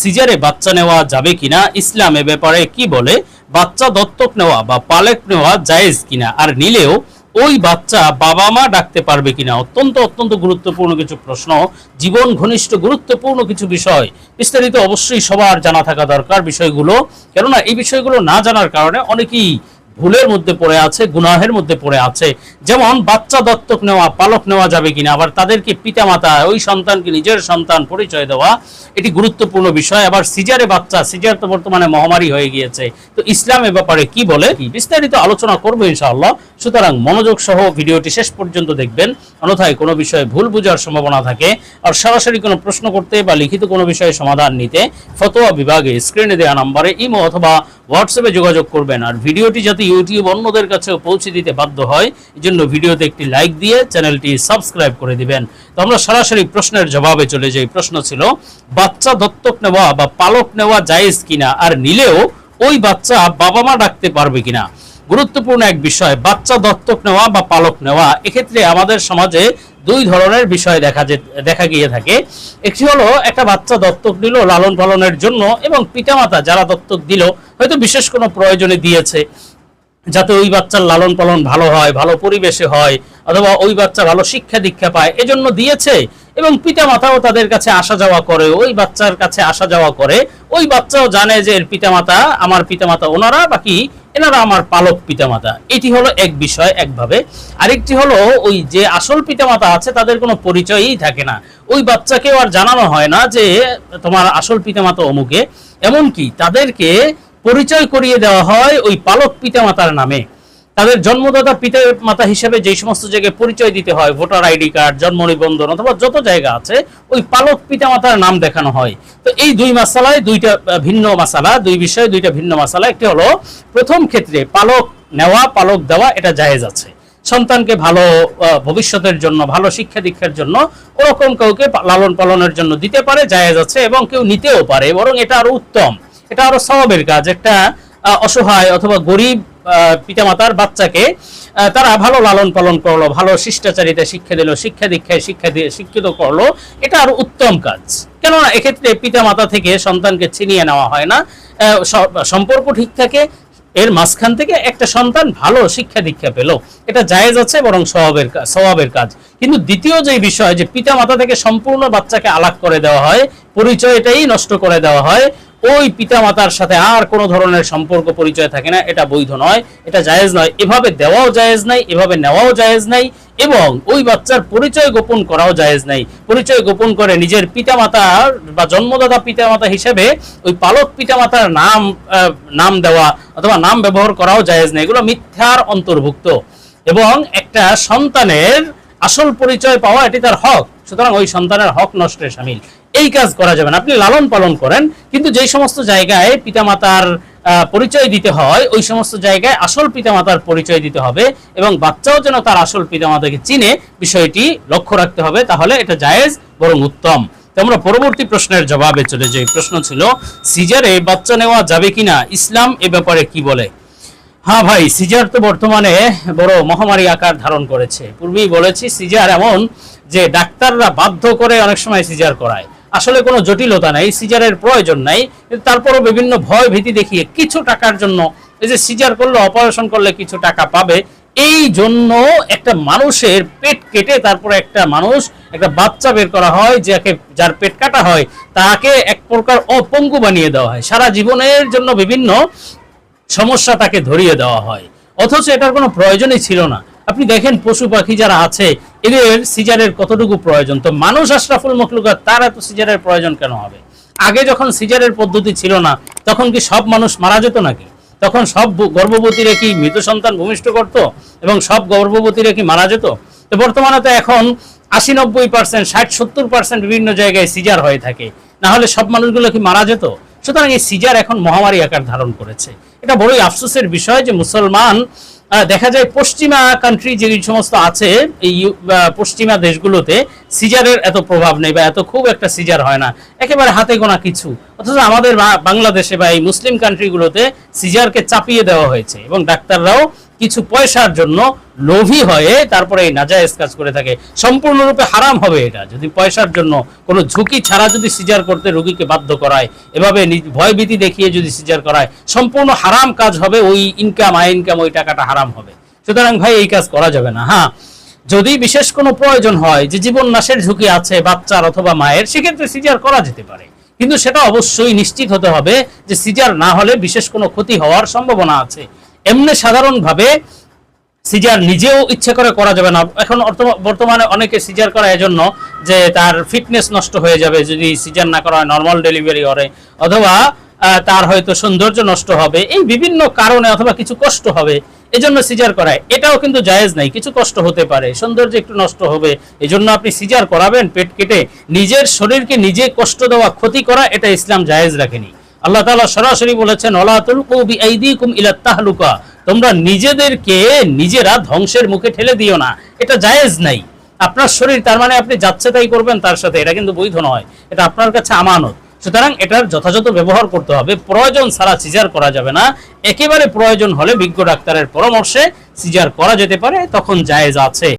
সিজারে বাচ্চা নেওয়া যাবে কিনা, ইসলাম এ ব্যাপারে কি বলে, বাচ্চা দত্তক নেওয়া বা পালেক নেওয়া জায়েজ কিনা, আর নিলেও ওই বাচ্চা বাবা মা ডাকতে পারবে কিনা, অত্যন্ত অত্যন্ত গুরুত্বপূর্ণ কিছু প্রশ্ন, জীবন ঘনিষ্ঠ গুরুত্বপূর্ণ কিছু বিষয়, বিস্তারিত অবশ্যই সবার জানা থাকা দরকার বিষয়গুলো, কেননা এই বিষয়গুলো না জানার কারণে অনেকেই ভুলের মধ্যে পড়ে আছে, গুনাহের মধ্যে পড়ে আছে। যেমন বাচ্চা দত্তক নেওয়া, পালক নেওয়া যাবে কিনা, আবার তাদেরকে পিতামাতা, ওই সন্তানকে নিজের সন্তান পরিচয় দেওয়া, এটি গুরুত্বপূর্ণ বিষয়। আবার সিজারে বাচ্চা, সিজার তো বর্তমানে মহামারী হয়ে গিয়েছে। তো ইসলাম এ ব্যাপারে কি বলে? কি? বিস্তারিত আলোচনা করব ইনশাআল্লাহ। সুতরাং মনোযোগ সহ ভিডিওটি শেষ পর্যন্ত দেখবেন। অন্যথায় কোনো বিষয়ে ভুল বোঝার সম্ভাবনা থাকে আর সরাসরি কোনো প্রশ্ন করতে বা লিখিত কোনো বিষয়ে সমাধান নিতে ফতোয়া বিভাগে স্ক্রিনে দেওয়া নম্বরে ইমো অথবা হোয়াটসঅ্যাপে যোগাযোগ করবেন। আর ভিডিওটি যাতে ইউটিউব অন্যদের কাছেও পৌঁছে দিতে বাধ্য হয় এই জন্য ভিডিওতে একটি লাইক দিয়ে চ্যানেলটি সাবস্ক্রাইব করে দিবেন। তো আমরা সরাসরি প্রশ্নের জবাবে চলে যাই। প্রশ্ন ছিল, বাচ্চা দত্তক নেওয়া বা পালক নেওয়া জায়েজ কিনা? আর নিলেও ওই বাচ্চা বাবা মা ডাকতে পারবে কিনা? গুরুত্বপূর্ণ এক বিষয়, বাচ্চা দত্তক নেওয়া বা পালক নেওয়া। এক্ষেত্রে আমাদের সমাজে দুই ধরনের বিষয় দেখা যে, দেখা গিয়ে থাকে। একটি হলো, একটা বাচ্চা দত্তক দিল লালন পালনের জন্য এবং পিতামাতা যারা দত্তক দিল, হয়তো বিশেষ কোনো প্রয়োজনে দিয়েছে। যাতে ওই বাচ্চার লালন পালন ভালো হয়, ভালো পরিবেশে হয়, অথবা ওই বাচ্চা ভালো শিক্ষা দীক্ষা পায়, এজন্য দিয়েছে এবং পিতা মাতাও তাদের কাছে আসা যাওয়া করে, ওই বাচ্চার কাছে আসা যাওয়া করে, ওই বাচ্চাও জানে যে এর পিতামাতা আমার পিতামাতা ওনারা বাকি এনারা আমার পালক পিতামাতা। এটি হলো এক বিষয় একভাবে। আরেকটি হলো ওই যে আসল পিতামাতা আছে, তাদের কোনো পরিচয়ই থাকে না। ওই বাচ্চাকেও আর জানানো হয় না যে তোমার আসল পিতামাতা অমুকে। এমনকি তাদেরকে পরিচয় করিয়ে দেওয়া হয় ওই পালক পিতামাতার নামে। তাদের জন্মদাতা পিতা মাতা হিসেবে যে সমস্ত জায়গায় পরিচয় দিতে হয়, ভোটার আইডি কার্ড, জন্ম নিবন্ধন অথবা যত জায়গা আছে, ওই পালক পিতামাতার নাম দেখানো হয়। তো এই দুই মাসালায় দুইটা ভিন্ন মাসালা, দুই বিষয়ে দুইটা ভিন্ন মাসালা। একটি হলো, প্রথম ক্ষেত্রে পালক নেওয়া, পালক দেওয়া, এটা জায়েজ আছে। সন্তানকে ভালো ভবিষ্যতের জন্য, ভালো শিক্ষা দীক্ষার জন্য ওরকম কাউকে লালন পালনের জন্য দিতে পারে, জায়েজ আছে এবং কেউ নিতেও পারে, বরং এটা আরও উত্তম। এটা আরও সওয়াবের কাজ। একটা অসহায় অথবা গরিব পিতামাতার বাচ্চাকে তারা ভালো লালন পালন করল, ভালো শিষ্টাচারিতা শিক্ষা দিল, শিক্ষা দীক্ষায় শিক্ষা দিয়ে শিক্ষিত করল, এটা আরও উত্তম কাজ। কেননা এক্ষেত্রে পিতামাতা থেকে সন্তানকে ছিনিয়ে নেওয়া হয় না। সম্পর্ক ঠিক থাকে, এর মাঝখান থেকে একটা সন্তান ভালো শিক্ষা দীক্ষা পেল। এটা জায়েজ আছে, বরং স্বভাবের স্বভাবের কাজ। কিন্তু দ্বিতীয় যে বিষয়, যে পিতা মাতা থেকে সম্পূর্ণ বাচ্চাকে আলাপ করে দেওয়া হয়, পরিচয়টাই নষ্ট করে দেওয়া হয় ওই পিতা মাতার সাথে আর কোনো ধরনের সম্পর্ক পরিচয় থাকে না, এটা বৈধ নয়, এটা জায়েজ নয়। এভাবে দেওয়াও জায়েজ নাই, এভাবে নেওয়াও জায়েজ নাই এবং ওই বাচ্চার পরিচয় গোপন করাও জায়েজ নাই। পরিচয় গোপন করে নিজের পিতামাতার বা জন্মদাতা পিতামাতা হিসেবে ওই পালক পিতামাতার নাম নাম দেওয়া অথবা নাম ব্যবহার করাও জায়েজ নাই। এগুলো মিথ্যার অন্তর্ভুক্ত এবং একটা সন্তানের আসল পরিচয় পাওয়া, এটি তার হক। সুতরাং ওই সন্তানের হক নষ্টের সামিল। এই কাজ করা যাবে না। আপনি লালন পালন করেন, কিন্তু যেই সমস্ত জায়গায় পিতামাতার পরিচয় দিতে হয়, ওই সমস্ত জায়গায় আসল পিতামাতার পরিচয় দিতে হবে এবং বাচ্চাও যেন তার আসল পিতামাতাকে চিনে, বিষয়টি লক্ষ্য রাখতে হবে, তাহলে এটা জায়েজ, বরং উত্তম। তো আমরা পরবর্তী প্রশ্নের জবাবে চলে যাই। প্রশ্ন ছিল, সিজারে বাচ্চা নেওয়া যাবে কিনা? ইসলাম এ ব্যাপারে কি বলে? হ্যাঁ ভাই, সিজার তো বর্তমানে বড় মহামারী আকার ধারণ করেছে। পূর্বেই বলেছি, সিজার এমন যে ডাক্তাররা বাধ্য করে অনেক সময় সিজার করায়। আসলে কোনো জটিলতা নাই, সিজারের প্রয়োজন নাই। তারপরও বিভিন্ন ভয় ভীতি দেখিয়ে কিছু টাকার জন্য এই যে সিজার করলে, অপারেশন করলে কিছু টাকা পাবে, এই জন্য একটা মানুষের পেট কেটে তারপরে একটা মানুষ, একটা বাচ্চা বের করা হয়, যাকে, যার পেট কাটা হয়, তাকে এক প্রকার অপঙ্গু বানিয়ে দেওয়া হয়। সারা জীবনের জন্য বিভিন্ন সমস্যা তাকে ধরিয়ে দেওয়া হয়। অথচ এটার কোনো প্রয়োজনই ছিল না। আপনি দেখেন, পশু পাখি যারা আছে, এদের সিজারের কতটুকু প্রয়োজন? তো মানুষ আশরাফুল মখলুকাত তার এত সিজারের প্রয়োজন কেন হবে? আগে যখন সিজারের পদ্ধতি ছিল না, তখন কি সব মানুষ মারা যেত নাকি? তখন সব গর্ভবতীরা কি মৃত সন্তান ভূমিষ্ঠ করত? এবং সব গর্ভবতীরা কি মারা যেত? তো বর্তমানে তো এখন আশি নব্বই পার্সেন্ট, ষাট সত্তর পার্সেন্ট বিভিন্ন জায়গায় সিজার হয়ে থাকে। না হলে সব মানুষগুলো কি মারা যেত? সুতরাং এই সিজার এখন মহামারী আকার ধারণ করেছে। এটা বড়ই আফসোসের বিষয় যে মুসলমান দেখা যায় পশ্চিমা কান্ট্রি যে সমস্ত আছে, এই পশ্চিমা দেশগুলোতে সিজারের এত প্রভাব নেই বা এত খুব একটা সিজার হয় না। একেবারে হাতে গোনা কিছু। অথচ আমাদের বাংলাদেশে বা এই মুসলিম কান্ট্রিগুলোতে সিজারকে চাপিয়ে দেওয়া হয়েছে এবং ডাক্তাররাও কিছু পয়সার জন্য লোভী হয়ে তারপরে এই নাজায়েজ কাজ করে থাকে। সম্পূর্ণরূপে হারাম হবে এটা। যদি পয়সার জন্য কোনো ঝুঁকি ছাড়া যদি সিজার করতে রোগীকে বাধ্য করায়, এভাবে ভয়ভীতি দেখিয়ে যদি সিজার করায়, সম্পূর্ণ হারাম কাজ হবে, ওই ইনকাম আই ইনকাম ওই টাকাটা হারাম হবে। সুতরাং ভাই, এই কাজ করা যাবে না হ্যাঁ? যদি বিশেষ কোনো প্রয়োজন হয়, যে জীবন নাশের ঝুঁকি আছে, বাচ্চার অথবা মায়ের, সেক্ষেত্রে সিজার করা যেতে পারে। কিন্তু সেটা অবশ্যই নিশ্চিত হতে হবে যে সিজার না হলে বিশেষ কোনো ক্ষতি হওয়ার সম্ভাবনা আছে। এমনি সাধারণভাবে সিজার নিজেও ইচ্ছে করে করা যাবে না। এখন বর্তমানে অনেকে সিজার করে এজন্য যে তার ফিটনেস নষ্ট হয়ে যাবে যদি সিজার না করা হয় নর্মাল ডেলিভারি করে, অথবা তার হয়তো সৌন্দর্য নষ্ট হবে, এই বিভিন্ন কারণে অথবা কিছু কষ্ট হবে, এজন্য সিজার করায়। এটাও কিন্তু জায়েজ নাই, কিছু কষ্ট হতে পারে, সৌন্দর্য একটু নষ্ট হবে, এজন্য আপনি সিজার করাবেন, পেট কেটে নিজের শরীরকে নিজে কষ্ট দেওয়া, ক্ষতি করা, এটা ইসলাম জায়েজ রাখেনি। আল্লাহ তালা সরাসরি বলেছেন তাহলুকা। তোমরা নিজেদেরকে নিজেরা ধ্বংসের মুখে ঠেলে দিও না। এটা জায়েজ নাই। আপনার শরীর, তার মানে আপনি যাচ্ছে তাই করবেন, তার সাথে। এটা কিন্তু বৈধ নয়। এটা আপনার কাছে আমানত। সুতরাং এটার যথাযথ ব্যবহার করতে হবে। প্রয়োজন ছাড়া সিজার করা যাবে না। একেবারে প্রয়োজন হলে বিজ্ঞ ডাক্তারের পরামর্শে সিজার করা যেতে পারে। তখন জায়েজ আছে।